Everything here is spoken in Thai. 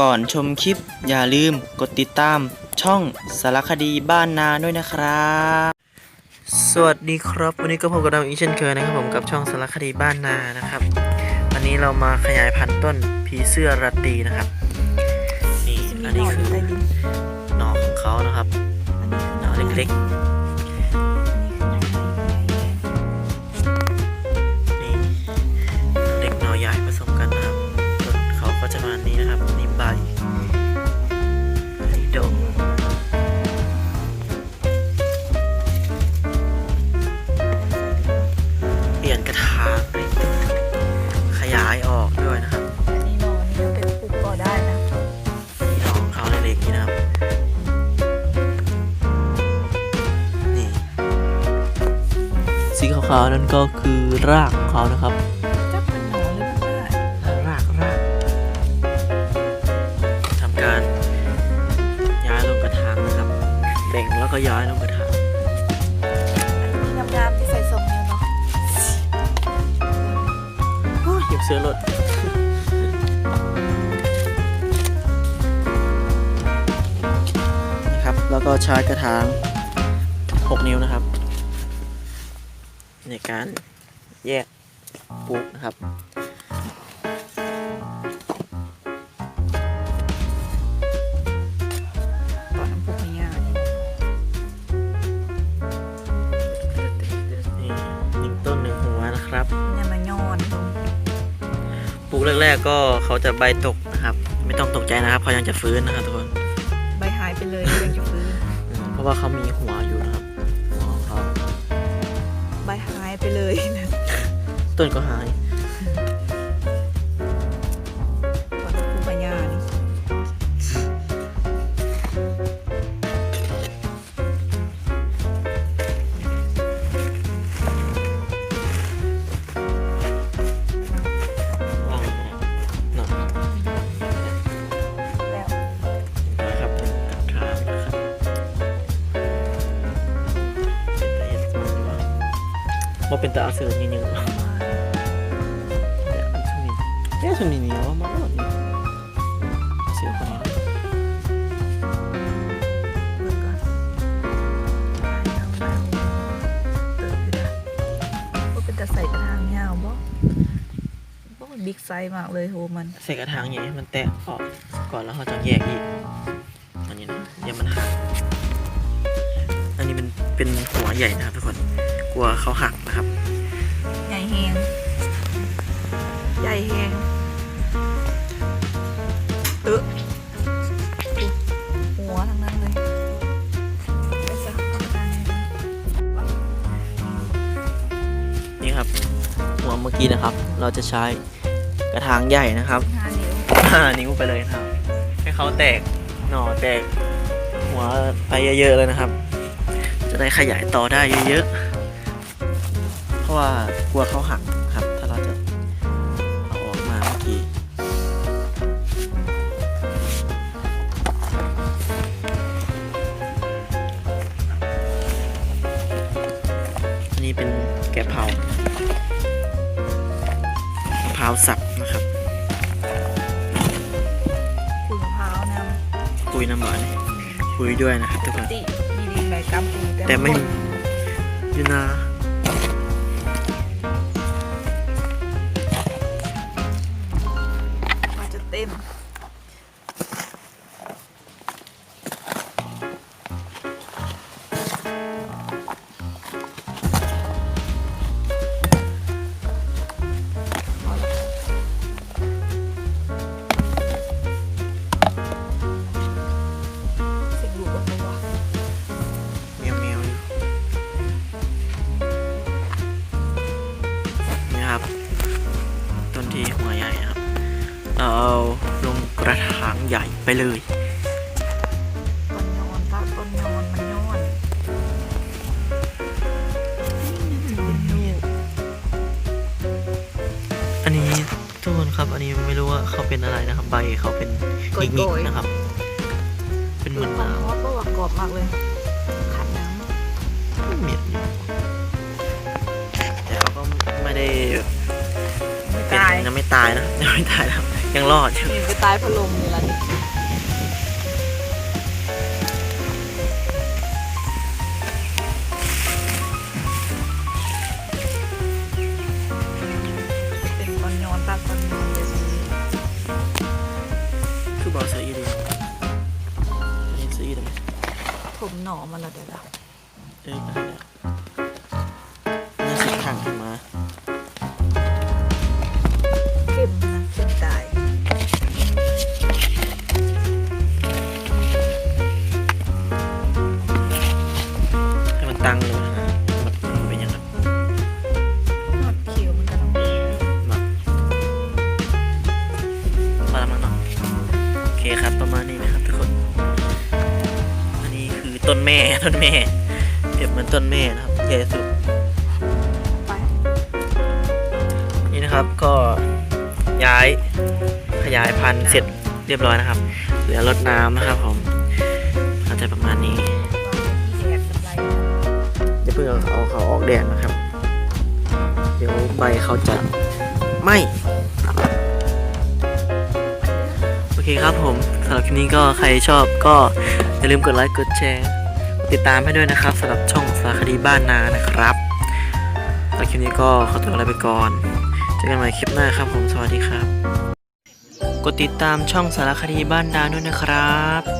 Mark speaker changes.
Speaker 1: ก่อนชมคลิป อย่าลืมกดติดตามช่องสารคดีบ้านนาด้วยนะครับ สวัสดีครับ วันนี้ก็พบกับเราอีกเช่นเคยนะครับผมกับช่องสารคดีบ้านนานะครับ วันนี้เรามาขยายพันธุ์ต้นผีเสื้อราตรีนะครับ นี่อันนี้คือหน่อของเขานะครับหน่อเล็กๆ สีขาวๆนั่นก็คือรากของเขานะครับ
Speaker 2: จับเป็นหนอนหรือเปล่ารา
Speaker 1: กรากทำการย้ายลงกระถางนะครับแบ่งแล้วก็ย้ายลงกระถาง
Speaker 2: มีน้ำยามที่ใส่ทรงเนี่ยเนาะ
Speaker 1: โอ้ยเหยียบเสื้อรถนะครับ แล้วก็ใช้กระถาง 6 นิ้วนะครับใน การแยกปลูกนะครับ
Speaker 2: ตอนน้ำปลูกไม่ยากนี่
Speaker 1: นี่หนึ่งต้นหนึ่งหัวนะครับ
Speaker 2: เนี่ยมันย้อนตรง
Speaker 1: ปลูกแรกๆก็เขาจะใบตกนะครับ ไม่ต้องตกใจนะครับเขายังจะฟื้นนะครับทุกคน
Speaker 2: ใบหายไปเลยยังจะฟื้น
Speaker 1: อืมเพราะว่าเขามีหัวอยู่นะครับหัว เล
Speaker 2: ยนะ
Speaker 1: ต้นก็หาย ว่าเป็นตาเอาเสือยังยังแต่อันชุนินแค่ชุนินนี่ว่ามันรอดอยู่เสือคนนี้
Speaker 2: เบิ่งก่อนยาวๆเติมอยู่นะว่าเป็นแต่ใส่กระถางยาวบ่บ่มันบิ๊กไซส์มากเลยโหมัน
Speaker 1: ใส่กระถางอย่างนี้ให้มันแตกออกก่อนแล้วเราจะแยกอีกอันนี้นะเดี๋ยวมันหักอันนี้มันเป็นหัวใหญ่นะครับทุกคน กลัวเขาหักนะครับ
Speaker 2: ใหญ่แหงใหญ่แหงเออหัวทั้งนั้นเลยไปซะเอาทางนี้นะ
Speaker 1: นี่ครับ หัวเมื่อกี้นะครับ เราจะใช้กระถางใหญ่นะครับ
Speaker 2: ห้านิ้ว
Speaker 1: ห้านิ้วไปเลยนะครับ ให้เขาแตกหน่อแตกหัวไปเยอะๆเลยนะครับ จะได้ขยายต่อได้เยอะๆเพ ราะว่ากลัวเขาหักครับ ถ้าเราจะเอาออกมาเมื่อกี้อันนี้เป็นแกะเผามะพร้าวสับนะครับ
Speaker 2: ขุยมะพร้าวนะ
Speaker 1: คุยน้ำหวานคุยด้วยนะครับทุกคน
Speaker 2: ติมีดีใบกัมปู
Speaker 1: แต่ไม่ยูนา
Speaker 2: มัน
Speaker 1: ใหญ่ไปเลย
Speaker 2: ต้นยอนปะต้นยอนมันยอนนี่นะมันเป็นลูก
Speaker 1: อันนี้ทุกคนครับ อันนี้ไม่รู้ว่าเขาเป็นอะไรนะครับ ใบเขาเป็น
Speaker 2: โก
Speaker 1: หงิก
Speaker 2: ย
Speaker 1: ๆ
Speaker 2: ๆ
Speaker 1: นะครับ เป็นเห
Speaker 2: ดู
Speaker 1: มือน
Speaker 2: ความ
Speaker 1: น้
Speaker 2: ฮอตก็ว่ากรอบมากเลยขัดน้ำ
Speaker 1: เหมียนอยู่แต่เขาก็ไม่ได้ำ
Speaker 2: ไม่
Speaker 1: เป็น
Speaker 2: ตาย
Speaker 1: ยังไม่ตายนะยังไม่ตายนะครับ ยังรอด
Speaker 2: นี่ไปตายพะลมเลยล่ะเป็นบอลย้อตา
Speaker 1: บอลยอนเลยสิคือบ
Speaker 2: อลสืออีเดีย
Speaker 1: เล่นเสืออีทำไมผมหนอมั
Speaker 2: นละเดี๋ยวละเอ้ย
Speaker 1: มาแล้วน่าสิขังขึ้นมา ต้นแม่ต้นแม่เปรียบเหมือนต้นแม่นะครับใหญ่สุดนี่นะครับก็ย้ายขยายพันธุ์เสร็จเรียบร้อยนะครับ เหลือรดน้ำนะครับผมก็จะประมาณนี้
Speaker 2: ที่แดดสบาย
Speaker 1: เดี๋ยวเพิ่งเอาเอาเขาออกแดดนะครับ เดี๋ยวใบเขาจะไหมโอเคครับผมสำหรับคลิปนี้ก็ใครชอบก็อย่าลืมกดไลค์กดแชร์ ติดตามให้ด้วยนะครับสำหรับช่องสารคดีบ้านนานะครับสำหรับคลิปนี้ก็ขอตัวลาไปก่อนเจอกันใหม่คลิปหน้าครับผมสวัสดีครับ กดติดตามช่องสารคดีบ้านนาด้วยนะครับ